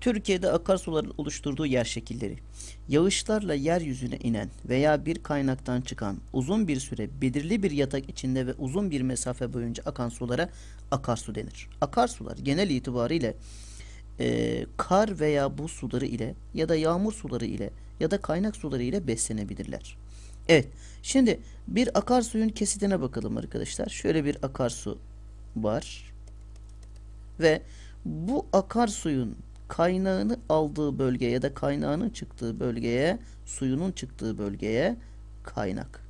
Türkiye'de akarsuların oluşturduğu yer şekilleri. Yağışlarla yeryüzüne inen veya bir kaynaktan çıkan uzun bir süre belirli bir yatak içinde ve uzun bir mesafe boyunca akan sulara akarsu denir. Akarsular genel itibariyle e, kar veya buz suları ile ya da yağmur suları ile ya da kaynak suları ile beslenebilirler. Evet, şimdi bir akarsuyun kesitine bakalım arkadaşlar. Şöyle bir akarsu var ve bu akarsuyun kaynağını aldığı bölge ya da kaynağının çıktığı bölgeye, suyunun çıktığı bölgeye kaynak.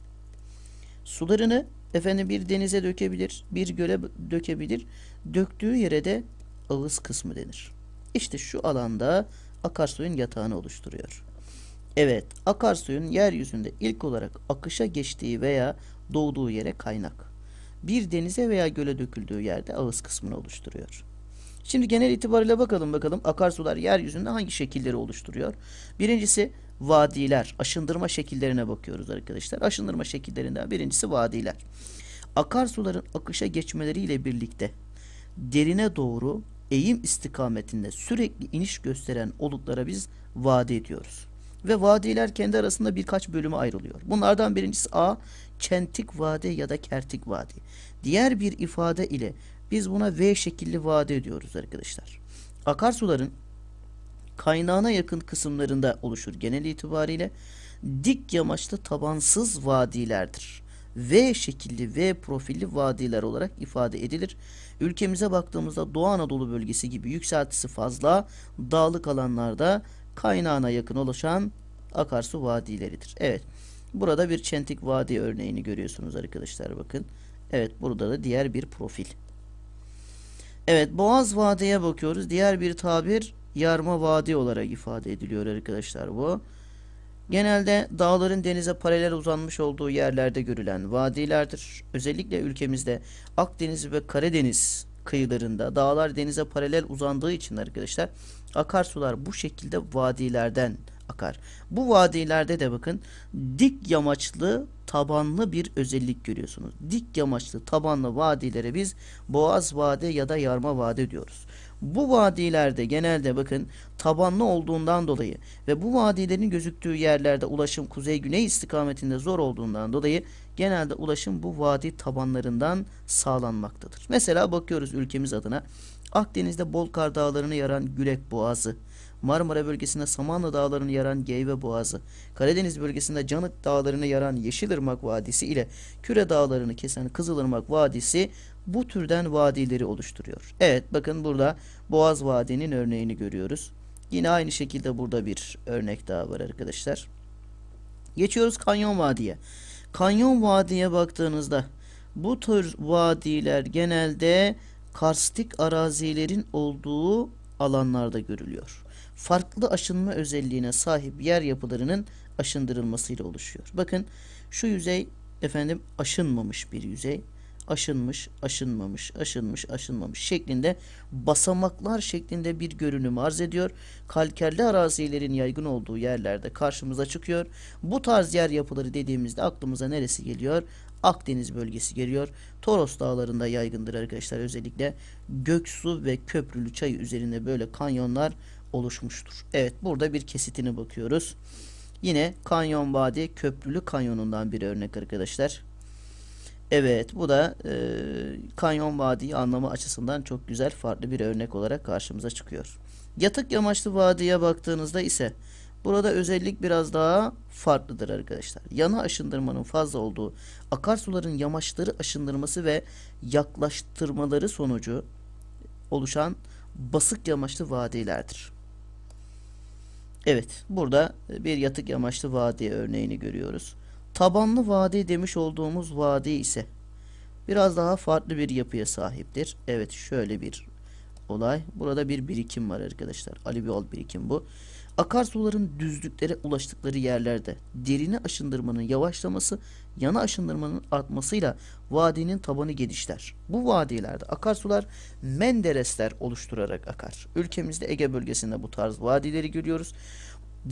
Sularını efendim bir denize dökebilir, bir göle dökebilir. Döktüğü yere de ağız kısmı denir. İşte şu alanda akarsuyun yatağını oluşturuyor. Evet, akarsuyun yeryüzünde ilk olarak akışa geçtiği veya doğduğu yere kaynak. Bir denize veya göle döküldüğü yerde ağız kısmını oluşturuyor. Şimdi genel itibariyle bakalım bakalım akarsular yeryüzünde hangi şekilleri oluşturuyor? Birincisi vadiler, aşındırma şekillerine bakıyoruz arkadaşlar. Aşındırma şekillerinden birincisi vadiler. Akarsuların akışa geçmeleriyle birlikte derine doğru eğim istikametinde sürekli iniş gösteren oluklara biz vadi diyoruz. Ve vadiler kendi arasında birkaç bölüme ayrılıyor. Bunlardan birincisi A, çentik vadi ya da kertik vadi. Diğer bir ifade ile biz buna V şekilli vade ediyoruz arkadaşlar. Akarsuların kaynağına yakın kısımlarında oluşur genel itibariyle. Dik yamaçlı tabansız vadilerdir. V şekilli V profilli vadiler olarak ifade edilir. Ülkemize baktığımızda Doğu Anadolu bölgesi gibi yükseltisi fazla dağlık alanlarda kaynağına yakın oluşan akarsu vadileridir. Evet. Burada bir çentik vadi örneğini görüyorsunuz arkadaşlar bakın. Evet burada da diğer bir profil. Evet Boğaz Vadi'ye bakıyoruz. Diğer bir tabir yarma vadi olarak ifade ediliyor arkadaşlar bu. Genelde dağların denize paralel uzanmış olduğu yerlerde görülen vadilerdir. Özellikle ülkemizde Akdeniz ve Karadeniz kıyılarında dağlar denize paralel uzandığı için arkadaşlar akarsular bu şekilde vadilerden akar. Bu vadilerde de bakın dik yamaçlı tabanlı bir özellik görüyorsunuz. Dik yamaçlı tabanlı vadilere biz Boğaz Vadi ya da Yarma Vadi diyoruz. Bu vadilerde genelde bakın tabanlı olduğundan dolayı ve bu vadilerin gözüktüğü yerlerde ulaşım kuzey-güney istikametinde zor olduğundan dolayı genelde ulaşım bu vadi tabanlarından sağlanmaktadır. Mesela bakıyoruz ülkemiz adına Akdeniz'de bol kar dağlarını yaran Gülek Boğazı, Marmara bölgesinde Samanlı Dağları'nı yaran Geyve Boğazı, Karadeniz bölgesinde Canık Dağları'nı yaran Yeşilırmak Vadisi ile Küre Dağları'nı kesen Kızılırmak Vadisi bu türden vadileri oluşturuyor. Evet bakın burada Boğaz Vadi'nin örneğini görüyoruz. Yine aynı şekilde burada bir örnek daha var arkadaşlar. Geçiyoruz Kanyon Vadi'ye. Kanyon Vadi'ye baktığınızda bu tür vadiler genelde karstik arazilerin olduğu alanlarda görülüyor farklı aşınma özelliğine sahip yer yapılarının aşındırılmasıyla oluşuyor. Bakın şu yüzey efendim aşınmamış bir yüzey. Aşınmış, aşınmamış, aşınmış, aşınmamış şeklinde basamaklar şeklinde bir görünüm arz ediyor. Kalkerli arazilerin yaygın olduğu yerlerde karşımıza çıkıyor. Bu tarz yer yapıları dediğimizde aklımıza neresi geliyor? Akdeniz bölgesi geliyor. Toros dağlarında yaygındır arkadaşlar. Özellikle Göksu ve Köprülü Çayı üzerinde böyle kanyonlar oluşmuştur. Evet burada bir kesitini bakıyoruz. Yine Kanyon Vadi Köprülü Kanyonu'ndan bir örnek arkadaşlar. Evet bu da e, Kanyon Vadi'yi anlamı açısından çok güzel farklı bir örnek olarak karşımıza çıkıyor. Yatık yamaçlı vadiye baktığınızda ise burada özellik biraz daha farklıdır arkadaşlar. Yana aşındırmanın fazla olduğu akarsuların yamaçları aşındırması ve yaklaştırmaları sonucu oluşan basık yamaçlı vadilerdir. Evet burada bir yatık yamaçlı vadi örneğini görüyoruz. Tabanlı vadi demiş olduğumuz vadi ise biraz daha farklı bir yapıya sahiptir. Evet şöyle bir olay. Burada bir birikim var arkadaşlar. Alüvyal birikim bu. Akarsuların düzlüklere ulaştıkları yerlerde derine aşındırmanın yavaşlaması, yana aşındırmanın artmasıyla vadinin tabanı genişler. Bu vadilerde akarsular menderesler oluşturarak akar. Ülkemizde Ege bölgesinde bu tarz vadileri görüyoruz.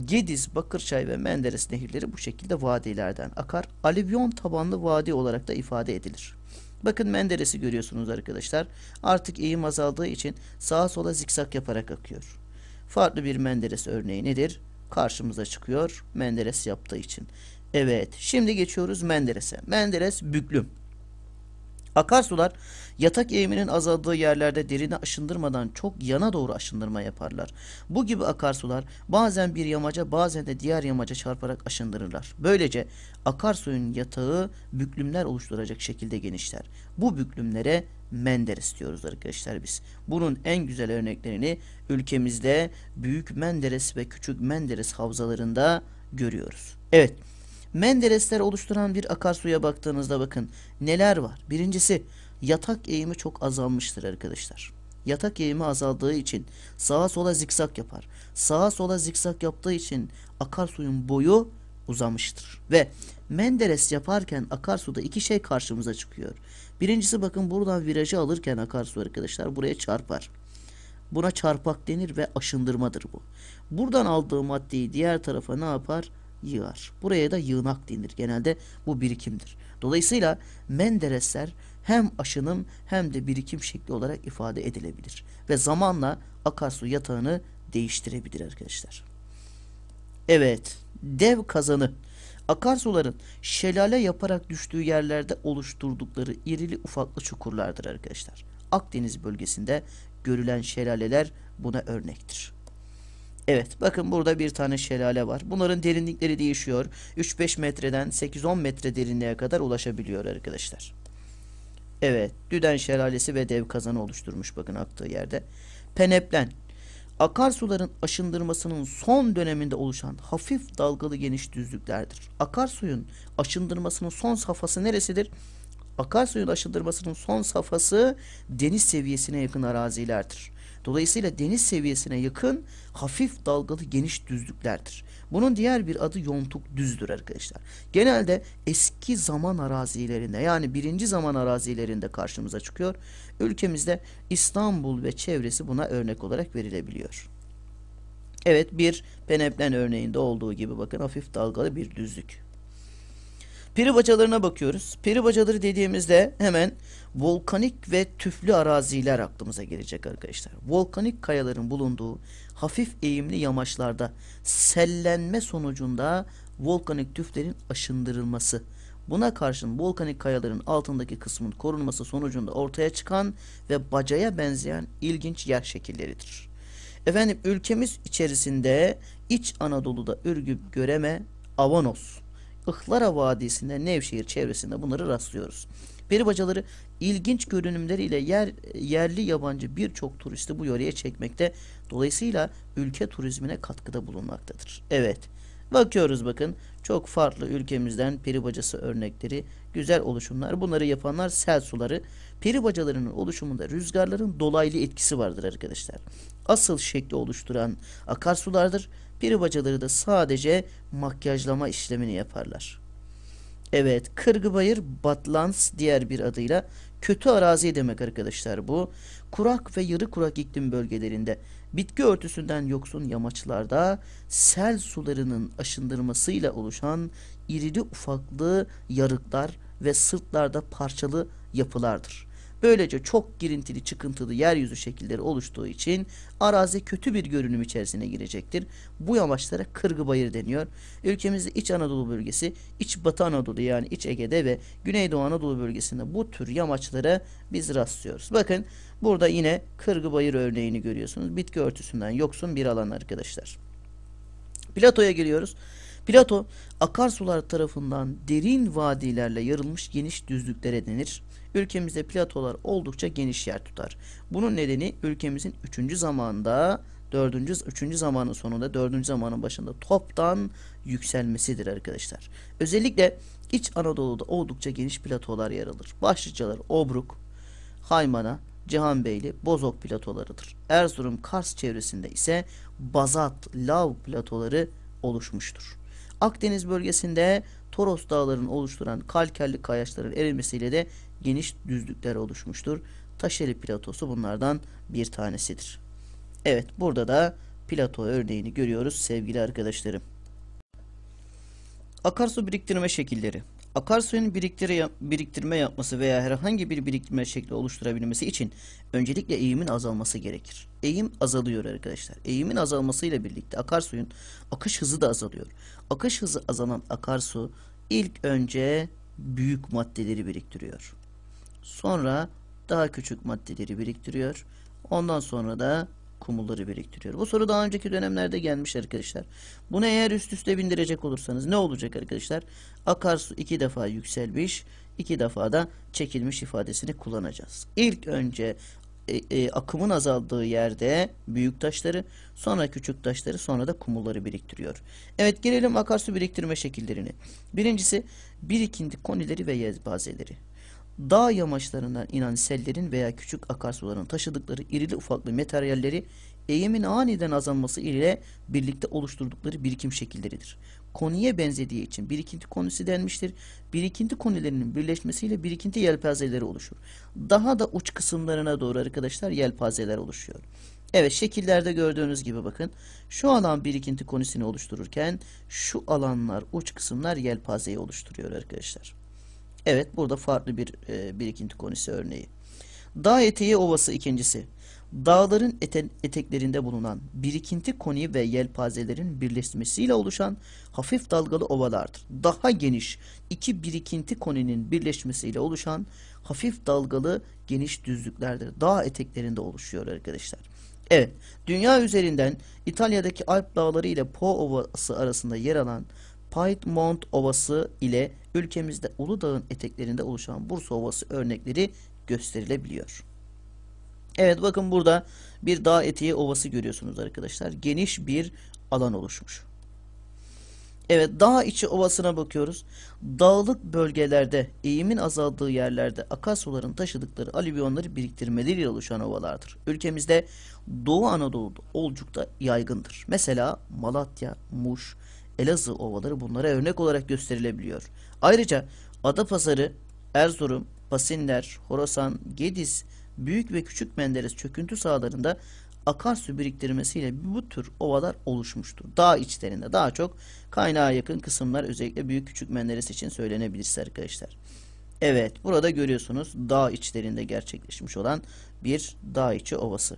Gediz, Bakırçay ve Menderes nehirleri bu şekilde vadilerden akar. Alüvyon tabanlı vadi olarak da ifade edilir. Bakın Menderes'i görüyorsunuz arkadaşlar. Artık eğim azaldığı için sağa sola zikzak yaparak akıyor. Farklı bir Menderes örneği nedir? Karşımıza çıkıyor Menderes yaptığı için. Evet, şimdi geçiyoruz Menderes'e. Menderes büklüm. Akarsular yatak eğiminin azaldığı yerlerde derini aşındırmadan çok yana doğru aşındırma yaparlar. Bu gibi akarsular bazen bir yamaca bazen de diğer yamaca çarparak aşındırırlar. Böylece akarsuyun yatağı büklümler oluşturacak şekilde genişler. Bu büklümlere Menderes diyoruz arkadaşlar biz. Bunun en güzel örneklerini ülkemizde Büyük Menderes ve Küçük Menderes havzalarında görüyoruz. Evet. Menderesler oluşturan bir akarsuya baktığınızda bakın neler var. Birincisi yatak eğimi çok azalmıştır arkadaşlar. Yatak eğimi azaldığı için sağa sola zikzak yapar. Sağa sola zikzak yaptığı için akarsuyun boyu uzamıştır. Ve Menderes yaparken akarsuda iki şey karşımıza çıkıyor. Birincisi bakın buradan virajı alırken akarsu arkadaşlar buraya çarpar. Buna çarpak denir ve aşındırmadır bu. Buradan aldığı maddeyi diğer tarafa ne yapar? Yığar. Buraya da yığınak denir. Genelde bu birikimdir. Dolayısıyla Menderesler hem aşınım hem de birikim şekli olarak ifade edilebilir. Ve zamanla akarsu yatağını değiştirebilir arkadaşlar. Evet, dev kazanı. Akarsuların şelale yaparak düştüğü yerlerde oluşturdukları irili ufaklı çukurlardır arkadaşlar. Akdeniz bölgesinde görülen şelaleler buna örnektir. Evet bakın burada bir tane şelale var. Bunların derinlikleri değişiyor. 3-5 metreden 8-10 metre derinliğe kadar ulaşabiliyor arkadaşlar. Evet Düden şelalesi ve dev kazanı oluşturmuş bakın aktığı yerde. Peneplen akarsuların aşındırmasının son döneminde oluşan hafif dalgalı geniş düzlüklerdir. Akarsuyun aşındırmasının son safhası neresidir? Akarsuyun aşındırmasının son safhası deniz seviyesine yakın arazilerdir. Dolayısıyla deniz seviyesine yakın hafif dalgalı geniş düzlüklerdir. Bunun diğer bir adı yontuk düzdür arkadaşlar. Genelde eski zaman arazilerinde yani birinci zaman arazilerinde karşımıza çıkıyor. Ülkemizde İstanbul ve çevresi buna örnek olarak verilebiliyor. Evet bir peneplen örneğinde olduğu gibi bakın hafif dalgalı bir düzlük. Peri bacalarına bakıyoruz. Peri bacaları dediğimizde hemen volkanik ve tüflü araziler aklımıza gelecek arkadaşlar. Volkanik kayaların bulunduğu hafif eğimli yamaçlarda sellenme sonucunda volkanik tüflerin aşındırılması. Buna karşın volkanik kayaların altındaki kısmın korunması sonucunda ortaya çıkan ve bacaya benzeyen ilginç yer şekilleridir. Efendim ülkemiz içerisinde İç Anadolu'da Ürgüp, Göreme, Avanos, Ihlara Vadisi'nde Nevşehir çevresinde bunları rastlıyoruz. Peri bacaları ilginç görünümleriyle yer, yerli yabancı birçok turisti bu yöreye çekmekte. Dolayısıyla ülke turizmine katkıda bulunmaktadır. Evet. Bakıyoruz bakın çok farklı ülkemizden peri bacası örnekleri, güzel oluşumlar. Bunları yapanlar sel suları. Peri bacalarının oluşumunda rüzgarların dolaylı etkisi vardır arkadaşlar. Asıl şekli oluşturan akarsulardır. Peri bacaları da sadece makyajlama işlemini yaparlar. Evet, Kırgıbayır Batlans diğer bir adıyla kötü arazi demek arkadaşlar bu. Kurak ve yarı kurak iklim bölgelerinde bitki örtüsünden yoksun yamaçlarda sel sularının aşındırmasıyla oluşan irili ufaklı yarıklar ve sırtlarda parçalı yapılardır. Böylece çok girintili çıkıntılı yeryüzü şekilleri oluştuğu için arazi kötü bir görünüm içerisine girecektir. Bu yamaçlara kırgı bayır deniyor. Ülkemizde İç Anadolu bölgesi, İç Batı Anadolu yani İç Ege'de ve Güneydoğu Anadolu bölgesinde bu tür yamaçlara biz rastlıyoruz. Bakın burada yine kırgı bayır örneğini görüyorsunuz. Bitki örtüsünden yoksun bir alan arkadaşlar. Platoya geliyoruz. Plato akarsular tarafından derin vadilerle yarılmış geniş düzlüklere denir. Ülkemizde platolar oldukça geniş yer tutar. Bunun nedeni ülkemizin 3. zamanda 4. 3. zamanın sonunda 4. zamanın başında toptan yükselmesidir arkadaşlar. Özellikle İç Anadolu'da oldukça geniş platolar yer alır. Başlıcalar Obruk, Haymana, Cihanbeyli, Bozok platolarıdır. Erzurum, Kars çevresinde ise Bazat, Lav platoları oluşmuştur. Akdeniz bölgesinde Toros dağlarının oluşturan kalkerli kayaçların erimesiyle de geniş düzlükler oluşmuştur. Taşeli platosu bunlardan bir tanesidir. Evet burada da plato örneğini görüyoruz sevgili arkadaşlarım. Akarsu biriktirme şekilleri. Akarsuyun biriktirme yapması veya herhangi bir biriktirme şekli oluşturabilmesi için öncelikle eğimin azalması gerekir. Eğim azalıyor arkadaşlar. Eğimin azalmasıyla birlikte akarsuyun akış hızı da azalıyor. Akış hızı azalan akarsu ilk önce büyük maddeleri biriktiriyor. Sonra daha küçük maddeleri biriktiriyor. Ondan sonra da kumulları biriktiriyor. Bu soru daha önceki dönemlerde gelmiş arkadaşlar. Bunu eğer üst üste bindirecek olursanız ne olacak arkadaşlar? Akarsu iki defa yükselmiş, iki defa da çekilmiş ifadesini kullanacağız. İlk önce e, e, akımın azaldığı yerde büyük taşları, sonra küçük taşları, sonra da kumulları biriktiriyor. Evet gelelim akarsu biriktirme şekillerini. Birincisi birikinti konileri ve yelpazeleri. Dağ yamaçlarından inen sellerin veya küçük akarsuların taşıdıkları irili ufaklı materyalleri eğimin aniden azalması ile birlikte oluşturdukları birikim şekilleridir. Koniye benzediği için birikinti konisi denmiştir. Birikinti konilerinin birleşmesiyle birikinti yelpazeleri oluşur. Daha da uç kısımlarına doğru arkadaşlar yelpazeler oluşuyor. Evet şekillerde gördüğünüz gibi bakın. Şu alan birikinti konisini oluştururken şu alanlar uç kısımlar yelpazeyi oluşturuyor arkadaşlar. Evet burada farklı bir e, birikinti konisi örneği. Dağ eteği ovası ikincisi. Dağların ete eteklerinde bulunan birikinti koni ve yelpazelerin birleşmesiyle oluşan hafif dalgalı ovalardır. Daha geniş iki birikinti koninin birleşmesiyle oluşan hafif dalgalı geniş düzlüklerdir. Dağ eteklerinde oluşuyor arkadaşlar. Evet, dünya üzerinden İtalya'daki Alp dağları ile Po Ovası arasında yer alan Piedmont Ovası ile ülkemizde Uludağ'ın eteklerinde oluşan Bursa Ovası örnekleri gösterilebiliyor. Evet bakın burada bir dağ eteği ovası görüyorsunuz arkadaşlar. Geniş bir alan oluşmuş. Evet dağ içi ovasına bakıyoruz. Dağlık bölgelerde eğimin azaldığı yerlerde akarsuların taşıdıkları alüvyonları biriktirmeleriyle oluşan ovalardır. Ülkemizde Doğu Anadolu'da oldukça yaygındır. Mesela Malatya, Muş, Elazığ ovaları bunlara örnek olarak gösterilebiliyor. Ayrıca Adapazarı, Erzurum, Pasinler, Horasan, Gediz, Büyük ve Küçük Menderes çöküntü sahalarında akarsu biriktirmesiyle bu tür ovalar oluşmuştur. Dağ içlerinde daha çok kaynağa yakın kısımlar özellikle Büyük Küçük Menderes için söylenebilirse arkadaşlar. Evet burada görüyorsunuz dağ içlerinde gerçekleşmiş olan bir dağ içi ovası.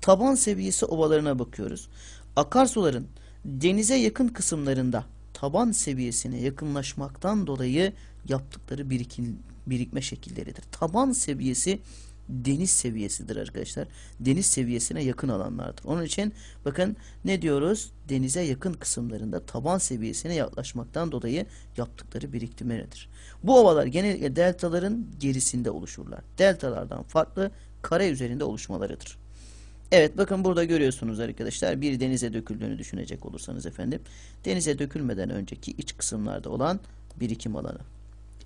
Taban seviyesi ovalarına bakıyoruz. Akarsuların denize yakın kısımlarında taban seviyesine yakınlaşmaktan dolayı yaptıkları birikim, birikme şekilleridir. Taban seviyesi deniz seviyesidir arkadaşlar. Deniz seviyesine yakın alanlardır. Onun için bakın ne diyoruz? Denize yakın kısımlarında taban seviyesine yaklaşmaktan dolayı yaptıkları biriktirmedir. Bu ovalar genellikle deltaların gerisinde oluşurlar. Deltalardan farklı kare üzerinde oluşmalarıdır. Evet bakın burada görüyorsunuz arkadaşlar bir denize döküldüğünü düşünecek olursanız efendim denize dökülmeden önceki iç kısımlarda olan birikim alanı.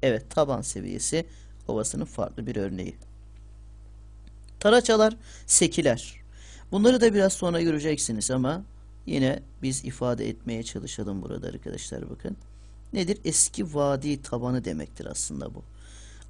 Evet taban seviyesi ovasının farklı bir örneği. Taraçalar, sekiler. Bunları da biraz sonra göreceksiniz ama yine biz ifade etmeye çalışalım burada arkadaşlar bakın. Nedir? Eski vadi tabanı demektir aslında bu.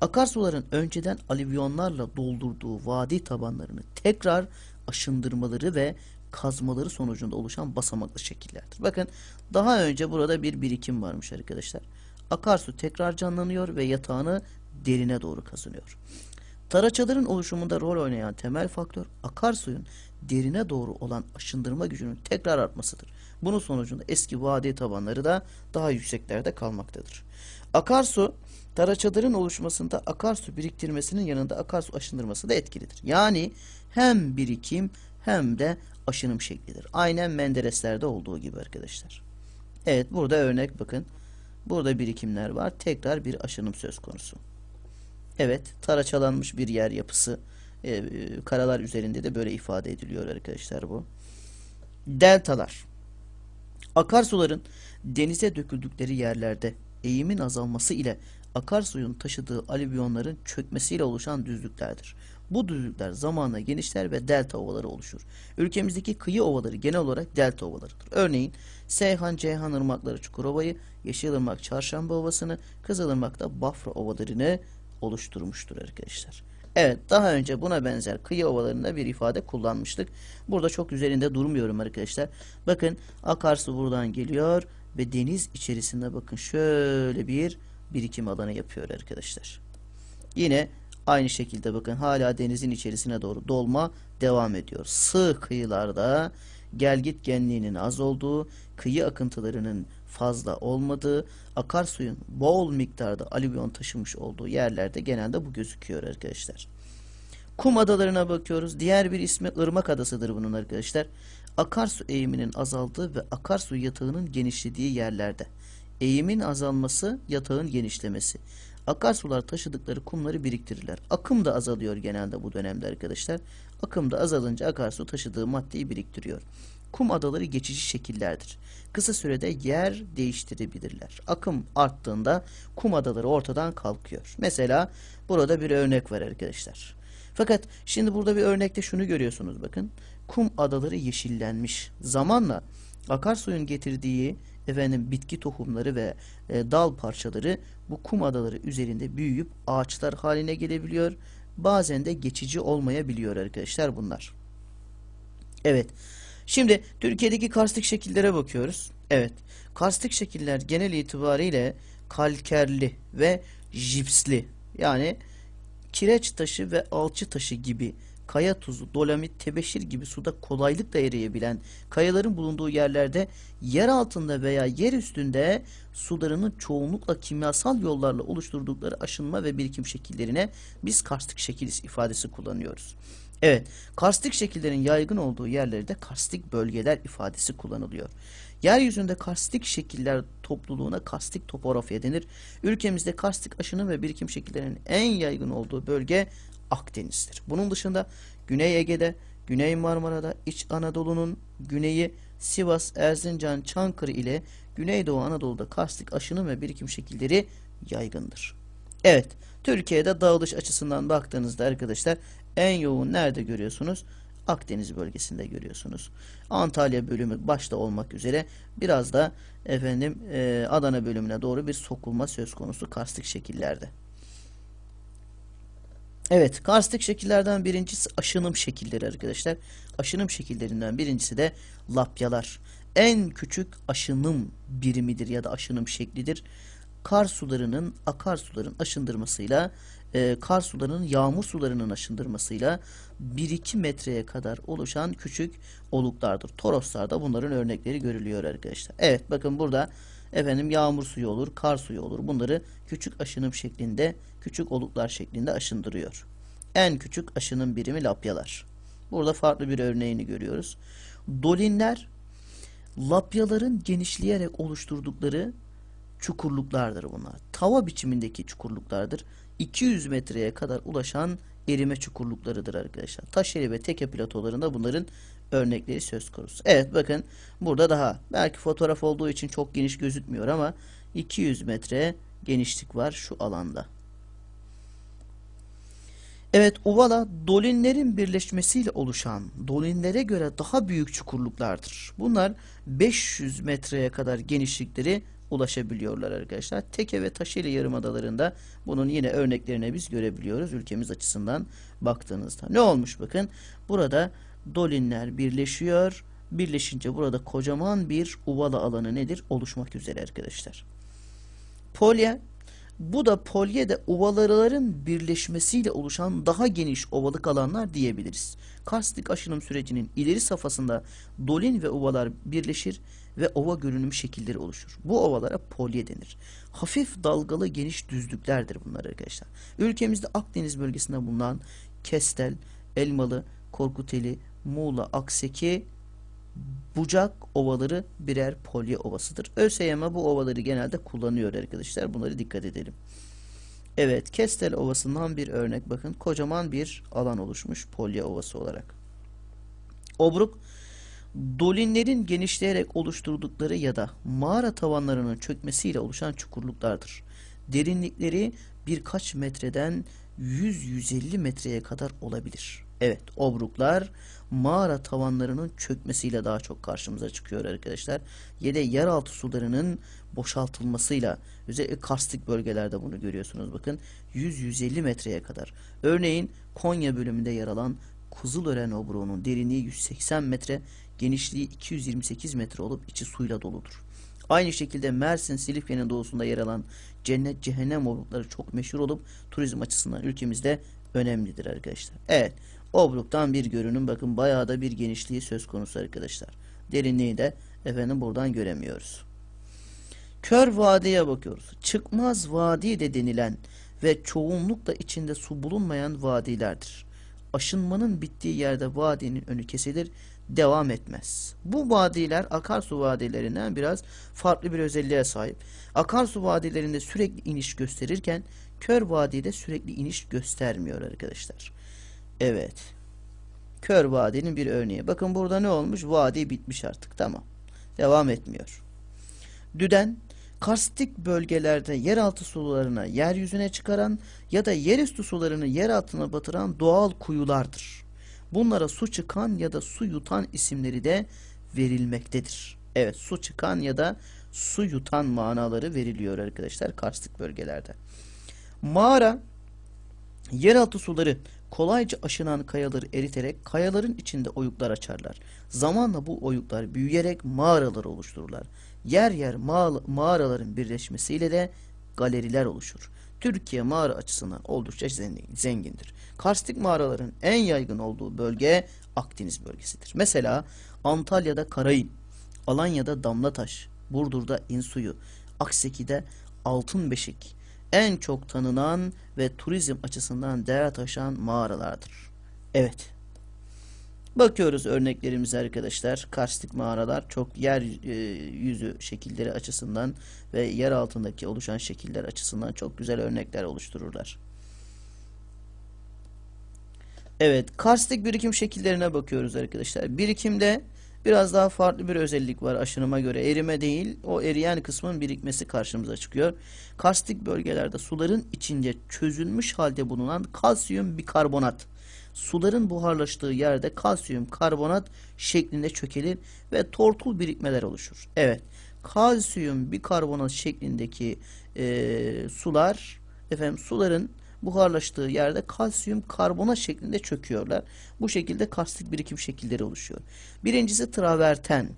Akarsuların önceden alüvyonlarla doldurduğu vadi tabanlarını tekrar aşındırmaları ve kazmaları sonucunda oluşan basamaklı şekillerdir. Bakın daha önce burada bir birikim varmış arkadaşlar. Akarsu tekrar canlanıyor ve yatağını derine doğru kazanıyor. Taraçaların oluşumunda rol oynayan temel faktör akarsuyun derine doğru olan aşındırma gücünün tekrar artmasıdır. Bunun sonucunda eski vadi tabanları da daha yükseklerde kalmaktadır. Akarsu taraçaların oluşmasında akarsu biriktirmesinin yanında akarsu aşındırması da etkilidir. Yani hem birikim hem de aşınım şeklidir. Aynen Menderesler'de olduğu gibi arkadaşlar. Evet burada örnek bakın. Burada birikimler var. Tekrar bir aşınım söz konusu. Evet taraçalanmış bir yer yapısı. Ee, karalar üzerinde de böyle ifade ediliyor arkadaşlar bu. Deltalar. Akarsuların denize döküldükleri yerlerde eğimin azalması ile akarsuyun taşıdığı alüvyonların çökmesiyle oluşan düzlüklerdir. Bu düzlükler zamanla genişler ve delta ovaları oluşur. Ülkemizdeki kıyı ovaları genel olarak delta ovalarıdır. Örneğin Seyhan, Ceyhan ırmakları Çukurova'yı, Yeşilırmak Çarşamba Ovası'nı, Kızılırmak da Bafra ovalarını oluşturmuştur arkadaşlar. Evet daha önce buna benzer kıyı ovalarında bir ifade kullanmıştık. Burada çok üzerinde durmuyorum arkadaşlar. Bakın akarsu buradan geliyor ve deniz içerisinde bakın şöyle bir birikim alanı yapıyor arkadaşlar. Yine aynı şekilde bakın hala denizin içerisine doğru dolma devam ediyor. Sığ kıyılarda gelgit genliğinin az olduğu, kıyı akıntılarının fazla olmadığı, akarsuyun bol miktarda alüvyon taşımış olduğu yerlerde genelde bu gözüküyor arkadaşlar. Kum adalarına bakıyoruz. Diğer bir ismi ırmak adasıdır bunun arkadaşlar. Akarsu eğiminin azaldığı ve akarsu yatağının genişlediği yerlerde. Eğimin azalması, yatağın genişlemesi. Akarsular taşıdıkları kumları biriktirirler. Akım da azalıyor genelde bu dönemde arkadaşlar. Akım da azalınca akarsu taşıdığı maddeyi biriktiriyor. Kum adaları geçici şekillerdir. Kısa sürede yer değiştirebilirler. Akım arttığında kum adaları ortadan kalkıyor. Mesela burada bir örnek var arkadaşlar. Fakat şimdi burada bir örnekte şunu görüyorsunuz bakın. Kum adaları yeşillenmiş. Zamanla akarsuyun getirdiği efendim bitki tohumları ve e, dal parçaları bu kum adaları üzerinde büyüyüp ağaçlar haline gelebiliyor. Bazen de geçici olmayabiliyor arkadaşlar bunlar. Evet. Şimdi Türkiye'deki karstik şekillere bakıyoruz. Evet. Karstik şekiller genel itibariyle kalkerli ve jipsli yani kireç taşı ve alçı taşı gibi kaya tuzu, dolamit, tebeşir gibi suda kolaylıkla eriyebilen kayaların bulunduğu yerlerde yer altında veya yer üstünde sularının çoğunlukla kimyasal yollarla oluşturdukları aşınma ve birikim şekillerine biz karstik şekil ifadesi kullanıyoruz. Evet, karstik şekillerin yaygın olduğu yerlerde karstik bölgeler ifadesi kullanılıyor. Yeryüzünde karstik şekiller topluluğuna karstik topografya denir. Ülkemizde karstik aşınım ve birikim şekillerinin en yaygın olduğu bölge Akdeniz'dir. Bunun dışında Güney Ege'de, Güney Marmara'da, İç Anadolu'nun güneyi Sivas, Erzincan, Çankırı ile Güneydoğu Anadolu'da karstik aşınım ve birikim şekilleri yaygındır. Evet, Türkiye'de dağılış açısından baktığınızda arkadaşlar en yoğun nerede görüyorsunuz? Akdeniz bölgesinde görüyorsunuz. Antalya bölümü başta olmak üzere biraz da efendim Adana bölümüne doğru bir sokulma söz konusu karstik şekillerde. Evet, karstik şekillerden birincisi aşınım şekilleri arkadaşlar. Aşınım şekillerinden birincisi de lapyalar. En küçük aşınım birimidir ya da aşınım şeklidir. Kar sularının akarsuların aşındırmasıyla, e, kar sularının yağmur sularının aşındırmasıyla 1-2 metreye kadar oluşan küçük oluklardır. Toroslarda bunların örnekleri görülüyor arkadaşlar. Evet bakın burada efendim yağmur suyu olur, kar suyu olur. Bunları küçük aşınım şeklinde, küçük oluklar şeklinde aşındırıyor. En küçük aşınım birimi lapyalar. Burada farklı bir örneğini görüyoruz. Dolinler lapyaların genişleyerek oluşturdukları çukurluklardır bunlar. Tava biçimindeki çukurluklardır. 200 metreye kadar ulaşan erime çukurluklarıdır arkadaşlar. Taşeli ve teke platolarında bunların örnekleri söz konusu. Evet bakın burada daha belki fotoğraf olduğu için çok geniş gözükmüyor ama 200 metre genişlik var şu alanda. Evet Uvala dolinlerin birleşmesiyle oluşan dolinlere göre daha büyük çukurluklardır. Bunlar 500 metreye kadar genişlikleri ulaşabiliyorlar arkadaşlar. Teke ve Taşeli Yarımadalarında bunun yine örneklerini biz görebiliyoruz ülkemiz açısından baktığınızda. Ne olmuş bakın. Burada dolinler birleşiyor. Birleşince burada kocaman bir uvala alanı nedir? Oluşmak üzere arkadaşlar. Polye bu da polyede ovaların birleşmesiyle oluşan daha geniş ovalık alanlar diyebiliriz. Karstik aşınım sürecinin ileri safhasında dolin ve ovalar birleşir ve ova görünüm şekilleri oluşur. Bu ovalara polye denir. Hafif dalgalı geniş düzlüklerdir bunlar arkadaşlar. Ülkemizde Akdeniz bölgesinde bulunan Kestel, Elmalı, Korkuteli, Muğla, Akseki, Bucak ovaları birer polye ovasıdır. ÖSYM bu ovaları genelde kullanıyor arkadaşlar. Bunları dikkat edelim. Evet, Kestel Ovası'ndan bir örnek bakın. Kocaman bir alan oluşmuş polye ovası olarak. Obruk, dolinlerin genişleyerek oluşturdukları ya da mağara tavanlarının çökmesiyle oluşan çukurluklardır. Derinlikleri birkaç metreden 100-150 metreye kadar olabilir. Evet, obruklar mağara tavanlarının çökmesiyle daha çok karşımıza çıkıyor arkadaşlar. Ya da yeraltı sularının boşaltılmasıyla özellikle karstik bölgelerde bunu görüyorsunuz bakın 100-150 metreye kadar. Örneğin Konya bölümünde yer alan Kızılören obruğunun derinliği 180 metre, genişliği 228 metre olup içi suyla doludur. Aynı şekilde Mersin, Silifke'nin doğusunda yer alan cennet cehennem obrukları çok meşhur olup turizm açısından ülkemizde önemlidir arkadaşlar. Evet. Obruk'tan bir görünüm. Bakın bayağı da bir genişliği söz konusu arkadaşlar. Derinliği de efendim buradan göremiyoruz. Kör Vadi'ye bakıyoruz. Çıkmaz vadi de denilen ve çoğunlukla içinde su bulunmayan vadilerdir. Aşınmanın bittiği yerde vadinin önü kesilir, devam etmez. Bu vadiler akarsu vadilerinden biraz farklı bir özelliğe sahip. Akarsu vadilerinde sürekli iniş gösterirken Kör Vadi'de sürekli iniş göstermiyor arkadaşlar. Evet. Kör Vadi'nin bir örneği. Bakın burada ne olmuş? Vadi bitmiş artık. Tamam. Devam etmiyor. Düden karstik bölgelerde yeraltı sularına yeryüzüne çıkaran ya da yerüstü sularını yer altına batıran doğal kuyulardır. Bunlara su çıkan ya da su yutan isimleri de verilmektedir. Evet su çıkan ya da su yutan manaları veriliyor arkadaşlar karstik bölgelerde. Mağara yeraltı suları kolayca aşınan kayaları eriterek kayaların içinde oyuklar açarlar. Zamanla bu oyuklar büyüyerek mağaralar oluştururlar. Yer yer mağ- mağaraların birleşmesiyle de galeriler oluşur. Türkiye mağara açısından oldukça zengin- zengindir. Karstik mağaraların en yaygın olduğu bölge Akdeniz bölgesidir. Mesela Antalya'da Karayın, Alanya'da Damlataş, Burdur'da İnsuyu, Akseki'de Altınbeşik en çok tanınan ve turizm açısından değer taşıyan mağaralardır. Evet. Bakıyoruz örneklerimize arkadaşlar. Karstik mağaralar çok yer e, yüzü şekilleri açısından ve yer altındaki oluşan şekiller açısından çok güzel örnekler oluştururlar. Evet, karstik birikim şekillerine bakıyoruz arkadaşlar. Birikimde biraz daha farklı bir özellik var aşınıma göre. Erime değil, o eriyen kısmın birikmesi karşımıza çıkıyor. Karstik bölgelerde suların içinde çözülmüş halde bulunan kalsiyum bikarbonat suların buharlaştığı yerde kalsiyum karbonat şeklinde çökelir ve tortul birikmeler oluşur. Evet, kalsiyum bikarbonat şeklindeki e, sular, efendim suların buharlaştığı yerde kalsiyum karbonat şeklinde çöküyorlar. Bu şekilde karstik birikim şekilleri oluşuyor. Birincisi traverten.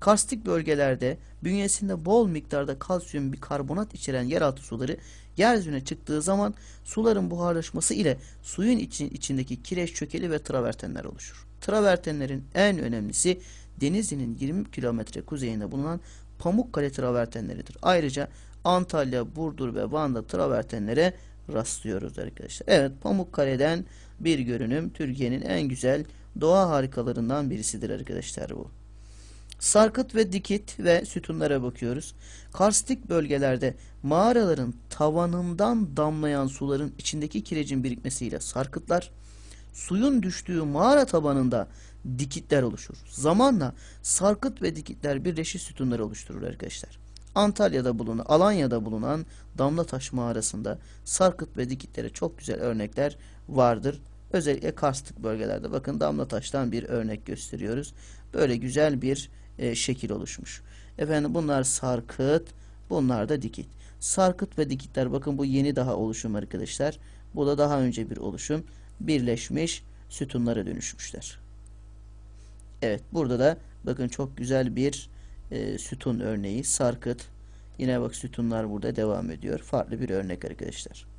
Karstik bölgelerde bünyesinde bol miktarda kalsiyum bikarbonat içeren yeraltı suları yeryüzüne çıktığı zaman suların buharlaşması ile suyun için, içindeki kireç çökeli ve travertenler oluşur. Travertenlerin en önemlisi Denizli'nin 20 kilometre kuzeyinde bulunan Pamukkale travertenleridir. Ayrıca Antalya, Burdur ve Van'da travertenlere rastlıyoruz arkadaşlar. Evet Pamukkale'den bir görünüm Türkiye'nin en güzel doğa harikalarından birisidir arkadaşlar bu. Sarkıt ve dikit ve sütunlara bakıyoruz. Karstik bölgelerde mağaraların tavanından damlayan suların içindeki kirecin birikmesiyle sarkıtlar, suyun düştüğü mağara tabanında dikitler oluşur. Zamanla sarkıt ve dikitler birleşik sütunlar oluşturur arkadaşlar. Antalya'da bulunan, Alanya'da bulunan Damlataş mağarasında sarkıt ve dikitlere çok güzel örnekler vardır. Özellikle karstik bölgelerde bakın Damlataş'tan bir örnek gösteriyoruz. Böyle güzel bir e, şekil oluşmuş. Efendim bunlar sarkıt, bunlar da dikit. Sarkıt ve dikitler bakın bu yeni daha oluşum arkadaşlar. Bu da daha önce bir oluşum. Birleşmiş sütunlara dönüşmüşler. Evet burada da bakın çok güzel bir e, sütun örneği sarkıt. Yine bak sütunlar burada devam ediyor. Farklı bir örnek arkadaşlar.